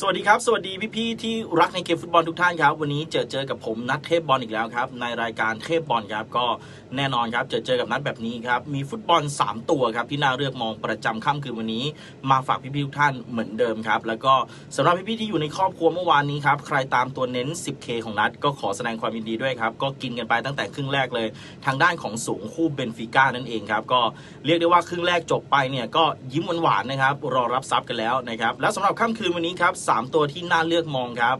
สวัสดีครับ สวัสดีพี่ๆที่รักในเกมฟุตบอลทุกท่านครับ วันนี้เจอเจอกับผมนัดเทพบอลอีกแล้วครับ ในรายการเทพบอลครับก็แน่นอนครับ เจอเจอกับนัดแบบนี้ครับ มีฟุตบอล 3 ตัวครับ ที่น่าเลือกมองประจำค่ำคืนวันนี้ มาฝากพี่ๆทุกท่านเหมือนเดิมครับ แล้วก็สำหรับพี่ๆที่อยู่ในครอบครัวเมื่อวานนี้ครับ ใครตามตัวเน้น 10K ของนัดก็ขอแสดงความยินดีด้วยครับก็กินกันไปตั้งแต่ครึ่งแรกเลย ทางด้านของสูงคู่เบนฟิก้านั่นเองครับก็เรียกได้ว่าครึ่งแรกจบไปเนี่ยก็ยิ้มหวานๆนะครับรอรับทรัพย์กันแล้วนะครับแล้วสำหรับค่ำคืนวันนี้ครับสามตัวที่น่าเลือกมองครับ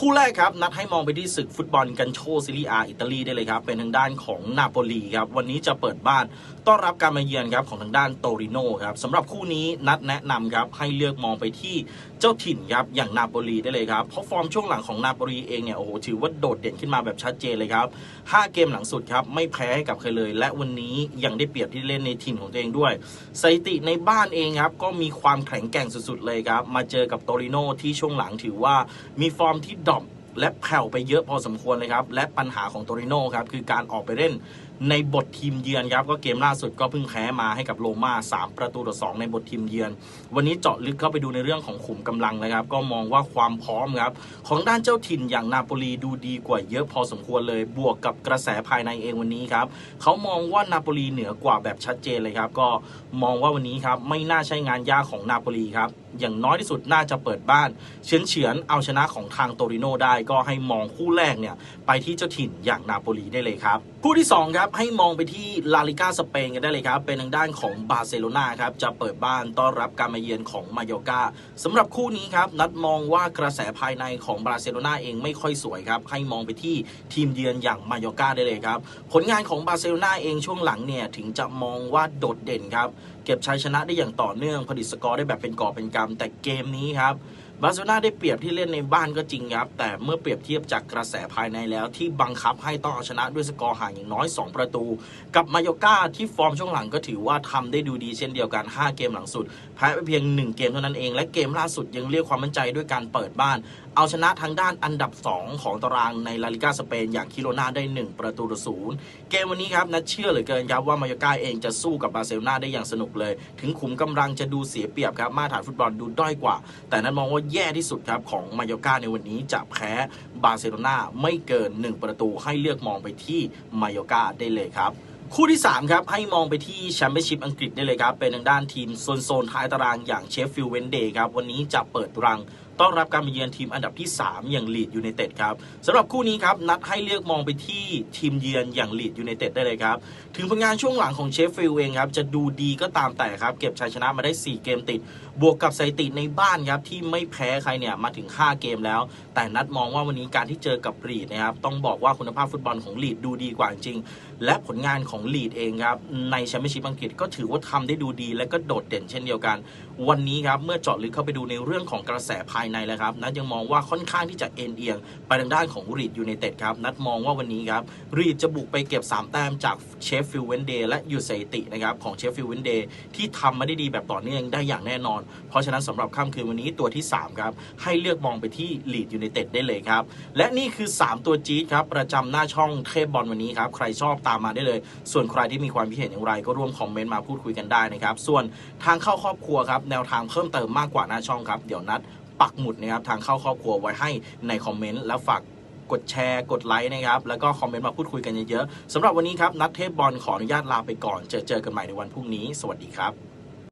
คู่แรกครับ นัดให้มองไปที่ศึกฟุตบอลกันโชซีรีอาอิตาลีได้เลยครับ เป็นทางด้านของนาโปลีครับ วันนี้จะเปิดบ้านต้อนรับการมาเยือนครับของทางด้านโตริโนครับสำหรับคู่นี้นัดแนะนำครับ ให้เลือกมองไปที่เจ้าถิ่นครับ อย่างนาโปลีได้เลยครับ เพราะฟอร์มช่วงหลังของนาโปลีเองเนี่ยโอ้โหถือว่าโดดเด่นขึ้นมาแบบชัดเจนเลยครับห้าเกมหลังสุดครับไม่แพ้ให้กับใครเลย และวันนี้ยังได้เปรียบที่เล่นในถิ่นของตัวเองด้วยสถิติในบ้านเองครับก็มีความแข็งแกร่งสุดๆเลยครับมาเจอกับโตริโนที่ช่วงหลังถือว่ามีฟอร์มที่ดรอปและแผ่วไปเยอะพอสมควรเลยครับ และปัญหาของโตริโน่ครับคือการออกไปเล่นในบททีมเยือนครับ ก็เกมล่าสุดก็เพิ่งแพ้มาให้กับโรม่า3 ประตูต่อ2ในบททีมเยือน วันนี้เจาะลึกเข้าไปดูในเรื่องของขุมกำลังนะครับ ก็มองว่าความพร้อมครับ ของด้านเจ้าถิ่นอย่างนาโปลีดูดีกว่าเยอะพอสมควรเลยบวกกับกระแสภายในเองวันนี้ครับเขามองว่านาโปลีเหนือกว่าแบบชัดเจนเลยครับ ก็มองว่าวันนี้ครับไม่น่าใช่งานยากของนาโปลีครับ อย่างน้อยที่สุดน่าจะเปิดบ้านเฉือนเฉือนเอาชนะของทางโตริโนได้ก็ให้มองคู่แรกเนี่ยไปที่เจ้าถิ่นอย่างนาโปลีได้เลยครับ คู่ที่ 2 ครับ ให้มองไปที่ลาลิกาสเปนกันได้เลยครับ เป็นทางด้านของบาร์เซโลนาครับ จะเปิดบ้านต้อนรับการมาเยือนของมาโยกาสำหรับคู่นี้ครับ นัดมองว่ากระแสภายในของบาร์เซโลนาเองไม่ค่อยสวยครับ ให้มองไปที่ทีมเยือนอย่างมาโยกาได้เลยครับ ผลงานของบาร์เซโลนาเองช่วงหลังเนี่ยถึงจะมองว่าโดดเด่นครับ เก็บชัยชนะได้อย่างต่อเนื่องผลิตสกอร์ได้แบบเป็นกอบเป็นกำแต่เกมนี้ครับ บาร์เซโลนาได้เปรียบที่เล่นในบ้านก็จริงครับ แต่เมื่อเปรียบเทียบจากกระแสภายในแล้วที่บังคับให้ต้องเอาชนะด้วยสกอร์ห่างอย่างน้อย 2 ประตู กับมายอกาที่ฟอร์มช่วงหลังก็ถือว่าทำได้ดูดีเช่นเดียวกัน 5 เกมหลังสุดแพ้ไปเพียง 1 เกมเท่านั้นเอง และเกมล่าสุดยังเรียกความมั่นใจด้วยการเปิดบ้าน เอาชนะทางด้านอันดับ 2 ของตารางในลาลิกาสเปนอย่างคิโรนาได้ 1 ประตูต่อศูนย์เกมวันนี้ครับนัดเชื่อเหลือเกินครับว่ามายอกาเองจะสู้กับบาร์เซโลนาได้อย่างสนุกเลย ถึงขุมกำลังจะดูเสียเปรียบครับมาตรฐานฟุตบอลดูด้อยกว่า แต่นั้นมองว่าแย่ที่สุดครับของมายอกาในวันนี้จะแพ้บาร์เซโลนาไม่เกิน 1 ประตูให้เลือกมองไปที่มายอกาได้เลยครับคู่ที่ 3 ครับ ให้มองไปที่แชมเปี้ยนชิพอังกฤษได้เลยครับ เป็นทางด้านทีมโซนโซนท้ายตารางอย่างเชฟฟิลด์เวนเดย์ครับ วันนี้จะเปิดรัง ต้อนรับการมาเยือนทีมอันดับที่ 3 อย่างลีดยูไนเต็ดครับสำหรับคู่นี้ครับนัดให้เลือกมองไปที่ทีมเยือนอย่างลีดยูไนเต็ดได้เลยครับถึงผลงานช่วงหลังของเชฟฟิลด์เองครับจะดูดีก็ตามแต่ครับเก็บชัยชนะมาได้ 4 เกมติด บวกกับสถิติในบ้านครับที่ไม่แพ้ใครเนี่ยมาถึง 5 เกมแล้ว แต่นัดมองว่าวันนี้การที่เจอกับลีดนะครับต้องบอกว่าคุณภาพฟุตบอลของลีดดูดีกว่าจริง และผลงานของลีดเองครับในแชมเปี้ยนชิพอังกฤษก็ถือว่าทำได้ดูดี และก็โดดเด่นเช่นเดียวกัน วันนี้ครับเมื่อเจาะลึกเข้าไปดูในเรื่องของกระแสภายในแล้วครับนัดยังมองว่าค่อนข้างที่จะเอ็นเอียงไปทางด้านของรีดยูไนเต็ดครับนัดมองว่าวันนี้ครับรีดจะบุกไปเก็บ 3 แต้มจากเชฟฟิลด์เวนเดย์และยูเซตินะครับของเชฟฟิลด์เวนเดย์ที่ทำมาได้ดีแบบต่อเนื่องได้อย่างแน่นอน เพราะฉะนั้นสำหรับค่ำคืนวันนี้ตัวที่3ครับให้เลือกมองไปที่ลีดยูไนเต็ดได้เลยครับและนี่คือ 3 ตัวจี๊ดครับประจำหน้าช่องเทพบอลวันนี้ครับใครชอบตามมาได้เลย ส่วนใครที่มีความคิดเห็นอย่างไร ก็ร่วมคอมเมนต์มาพูดคุยกันได้นะครับส่วนทางเข้าครอบครัวครับแนวทางเพิ่มเติมมากกว่าหน้าช่องครับเดี๋ยวนัด ปักหมุดนะครับทางเข้าครอบครัวไว้ให้ในคอมเมนต์แล้วฝากกดแชร์กดไลค์นะครับ แล้วก็คอมเมนต์มาพูดคุยกันเยอะๆสำหรับวันนี้ครับ นัดเทพบอลขออนุญาตลาไปก่อน เจอเจอกันใหม่ในวันพรุ่งนี้ สวัสดีครับ